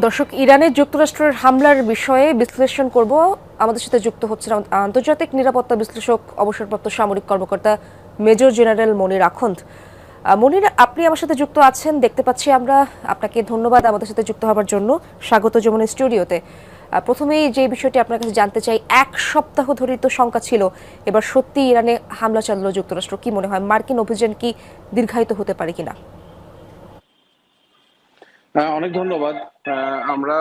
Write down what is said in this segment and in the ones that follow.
দর্শক ইরানের যুক্তরাষ্ট্রের হামলার বিষয়ে বিশ্লেষণ করব। আমাদের সাথে যুক্ত হচ্ছেন আন্তর্জাতিক নিরাপত্তা বিশ্লেষক, অবসরপ্রাপ্ত সামরিক কর্মকর্তা মেজর জেনারেল মনির আখন্দ। মনির, আপনি আমার সাথে যুক্ত আছেন, দেখতে পাচ্ছি আমরা আপনাকে ধন্যবাদ আমাদের সাথে যুক্ত হওয়ার জন্য। স্বাগত যেমন স্টুডিওতে। প্রথমেই যে বিষয়টি আপনার কাছে জানতে চাই, এক সপ্তাহ ধরেই তো শঙ্কা ছিল, এবার সত্যি ইরানে হামলা চালালো যুক্তরাষ্ট্র। কি মনে হয়, মার্কিন অভিযান কি দীর্ঘায়িত হতে পারে কিনা? অনেক ধন্যবাদ। আমরা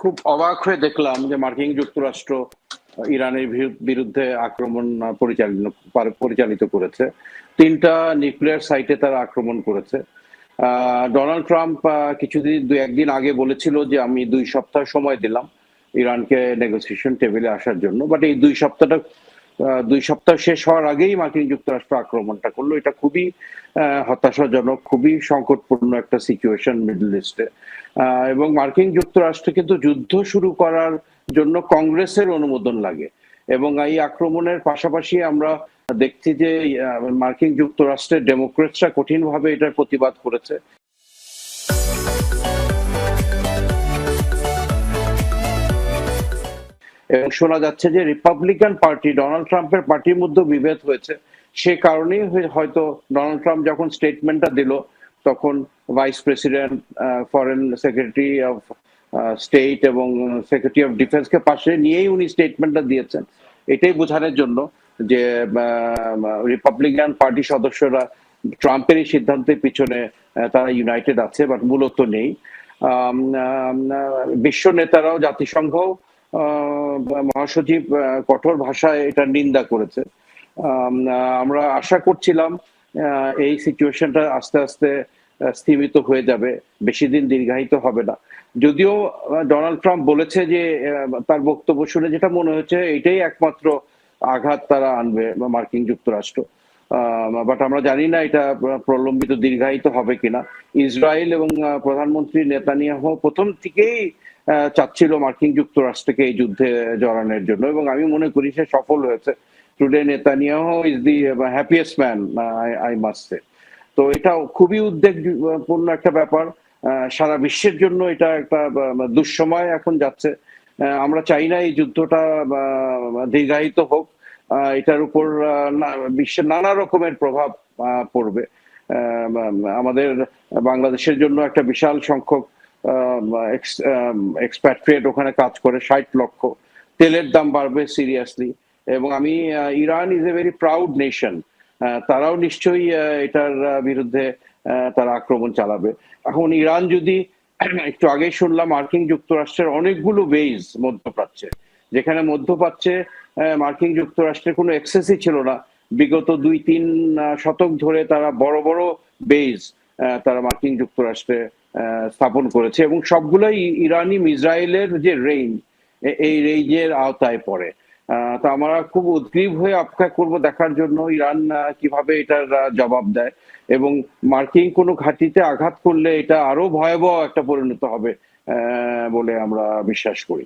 খুব অবাক হয়ে দেখলাম যে মার্কিন যুক্তরাষ্ট্র ইরানের বিরুদ্ধে আক্রমণ পরিচালিত করেছে। তিনটা নিউক্লিয়ার সাইটে তারা আক্রমণ করেছে। ডোনাল্ড ট্রাম্প কিছুদিন দু একদিন আগে বলেছিল যে আমি দুই সপ্তাহ সময় দিলাম ইরানকে নেগোসিয়েশন টেবিলে আসার জন্য। বাট এই দুই সপ্তাহটা দুই সপ্তাহ শেষ হওয়ার আগেই মার্কিন যুক্তরাষ্ট্র আক্রমণটা করল। এটা খুবই হতাশাজনক, খুবই সংকটপূর্ণ একটা সিচুয়েশন মিডল ইস্টে এবং মার্কিন যুক্তরাষ্ট্র কিন্তু যুদ্ধ শুরু করার জন্য কংগ্রেসের অনুমোদন লাগে। এবং এই আক্রমণের পাশাপাশি আমরা দেখছি যে মার্কিন যুক্তরাষ্ট্রের ডেমোক্রেটসরা কঠিনভাবে এটার প্রতিবাদ করেছে। এবং শোনা যাচ্ছে যে রিপাবলিকান পার্টি ডোনাল্ড ট্রাম্পের পার্টির মধ্যে বিভেদ হয়েছে। সে কারণেই হয়তো ডোনাল্ড ট্রাম্প যখন স্টেটমেন্টটা দিল, তখন vice president foreign secretary of state এবং সেক্রেটারি অফ ডিফেন্সকে পাশে নিয়েই উনি স্টেটমেন্টটা দিয়েছেন। এটাই বোঝানোর জন্য যে রিপাবলিকান পার্টি সদস্যরা ট্রাম্পের এই সিদ্ধান্তের পিছনে তারা ইউনাইটেড আছে বাট মূলত নেই। বিশ্ব নেতারাও জাতিসংঘ মহাসচিব কঠোর ভাষায় এটা নিন্দা করেছে। আমরা আশা করছিলাম এই সিচুয়েশনটা আস্তে আস্তে স্থিমিত হয়ে যাবে, বেশি দিন দীর্ঘায়িত হবে না। যদিও ডোনাল্ড ট্রাম্প বলেছে যে তার বক্তব্য শুনে যেটা মনে হচ্ছে, এটাই একমাত্র আঘাত তারা আনবে, মার্কিন যুক্তরাষ্ট্র। বাট আমরা জানি না এটা প্রলম্বিত, দীর্ঘায়িত হবে কিনা। ইসরায়েল এবং প্রধানমন্ত্রী নেতানিয়াহ প্রথম থেকেই চাচ্ছিল মার্কিন যুক্তরাষ্ট্রকে এই যুদ্ধে জড়ানোর জন্য, এবং আমি মনে করি সে সফল হয়েছে। Today Netanyahu is the happiest man I must তো এটা খুবই উদ্বেগপূর্ণ একটা ব্যাপার। সারা বিশ্বের জন্য এটা একটা দুঃসময় এখন যাচ্ছে। আমরা চাই না এই যুদ্ধটা দীর্ঘায়িত হোক। এটার উপর বিশ্বের নানা রকমের প্রভাব পড়বে। আমাদের বাংলাদেশের জন্য একটা বিশাল সংখ্যক এক্সপ্যাট্রিয়েট ওখানে কাজ করে, ষাট লক্ষ। তেলের দাম বাড়বে সিরিয়াসলি এবং আমি Iran is a very proud nation তারাও নিশ্চয়ই এটার বিরুদ্ধে তারা আক্রমণ চালাবে। এখন ইরান যদি, একটু আগেই শুনলাম মার্কিন যুক্তরাষ্ট্রের অনেকগুলো বেইজ মধ্যপ্রাচ্যে। যেখানে মধ্যপ্রাচ্যে মার্কিন যুক্তরাষ্ট্রের কোনো এক্সেসই ছিল না। বিগত দুই, তিন শতক ধরে তারা বড় বড় বেজ তারা মার্কিন যুক্তরাষ্ট্রে স্থাপন করেছে এবং সবগুলোই ইরানি ইসরায়েলের যে রেঞ্জ এই রেঞ্জের আওতায় পড়ে। তো আমরা খুব উদ্গ্রীব হয়ে অপেক্ষা করব দেখার জন্য ইরান কীভাবে এটার জবাব দেয়। এবং মার্কিন কোনো ঘাঁটিতে আঘাত করলে এটা আরও ভয়াবহ একটা পরিণত হবে বলে আমরা বিশ্বাস করি।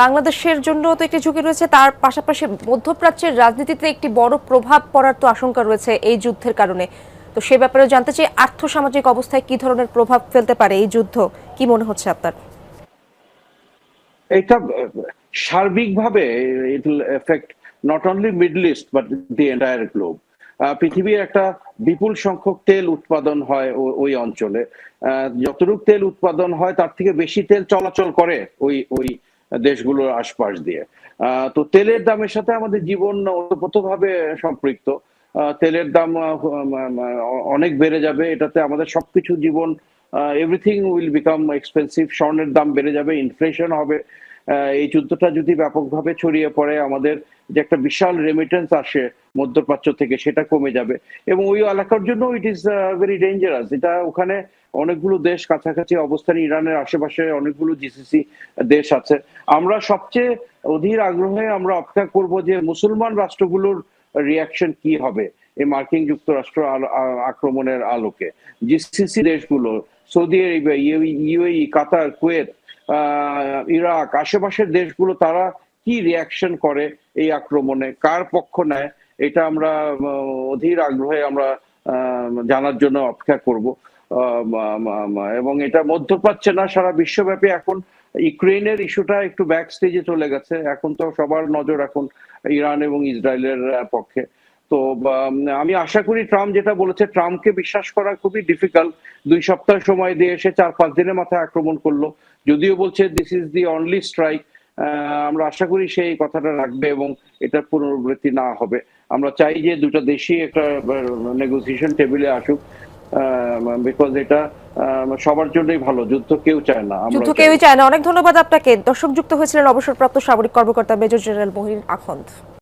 বাংলাদেশের জন্য তো একটি ঝুঁকি রয়েছে, তার পাশাপাশি মধ্যপ্রাচ্যের রাজনীতিতে একটি বড় প্রভাব পড়ার তো আশঙ্কা রয়েছে এই যুদ্ধের কারণে। তো সে ব্যাপারে জানতে চাই, আর্থসামাজিক অবস্থায় কি ধরনের প্রভাব ফেলতে পারে এই যুদ্ধ? কি মনে হচ্ছে আপনার? এটা সার্বিকভাবে it will effect not only middle east but the entire globe পৃথিবীর একটা বিপুল সংখ্যক তেল উৎপাদন হয় ওই অঞ্চলে। যতটুকু তেল উৎপাদন হয়, তার থেকে বেশি তেল চলাচল করে ওই ওই দেশগুলোর আশপাশ দিয়ে। তো তেলের দামের সাথে আমাদের জীবন ওতপ্রোতভাবে সম্পৃক্ত। তেলের দাম অনেক বেড়ে যাবে। এটাতে আমাদের সবকিছু জীবন এভরিথিং উইল বিকাম এক্সপেন্সিভ স্বর্ণের দাম বেড়ে যাবে ইনফ্লেশন হবে। এই যুদ্ধটা যদি ব্যাপকভাবে ছড়িয়ে পড়ে, আমাদের যে একটা বিশাল রেমিটেন্স আসে মধ্যপ্রাচ্য থেকে, সেটা কমে যাবে। এবং ওই এলাকার জন্য ইট ইজ ভেরি ডেঞ্জারাস এটা ওখানে অনেকগুলো দেশ, কাছাকাছি অবস্থান ইরানের আশেপাশে অনেকগুলো জিসিসি দেশ আছে। আমরা সবচেয়ে অধীর আগ্রহে আমরা অপেক্ষা করব যে মুসলমান রাষ্ট্রগুলোর রিয়াকশন কি হবে এই মার্কিন যুক্তরাষ্ট্র আক্রমণের আলোকে। জিসিসি দেশগুলো Saudi Arabia UAE, Qatar, Kuwait Iraq, আশেপাশের দেশগুলো তারা কি রিয়াকশন করে এই আক্রমণে? কার পক্ষ নেয়? এটা আমরা অধীর আগ্রহে আমরা জানার জন্য অপেক্ষা করব। এবং এটা মধ্যপ্রাচ্যে না, সারা বিশ্বব্যাপী এখন ইউক্রেনের ইস্যুটা একটু ব্যাক স্টেজে চলে গেছে। এখন তো সবার নজর এখন ইরান এবং ইসরায়েলের পক্ষে। তো আমি আশা করি ট্রাম্প যেটা বলেছে ট্রাম্পকে বিশ্বাস করা খুবই ডিফিকাল্ট দুই সপ্তাহ সময় দিয়ে এসে চার পাঁচ দিনের মাথায় আক্রমণ করল। যদিও বলছে this is the only strike আমরা আশা করি সেই কথাটা রাখবে এবং এটা পুনরাবৃত্তি না হবে। আমরা চাই যে দুটো দেশই একটা নেগোসিয়েশন টেবিলে আসুক বিকজ এটা সবার জন্যই ভালো যুদ্ধ কেউ চায় না যুদ্ধ। কেউই চায় না। অনেক ধন্যবাদ আপনাকে। দর্শক যুক্ত হয়েছিলেন অবসরপ্রাপ্ত সামরিক কর্মকর্তা মেজর জেনারেল মহিন আখন্দ।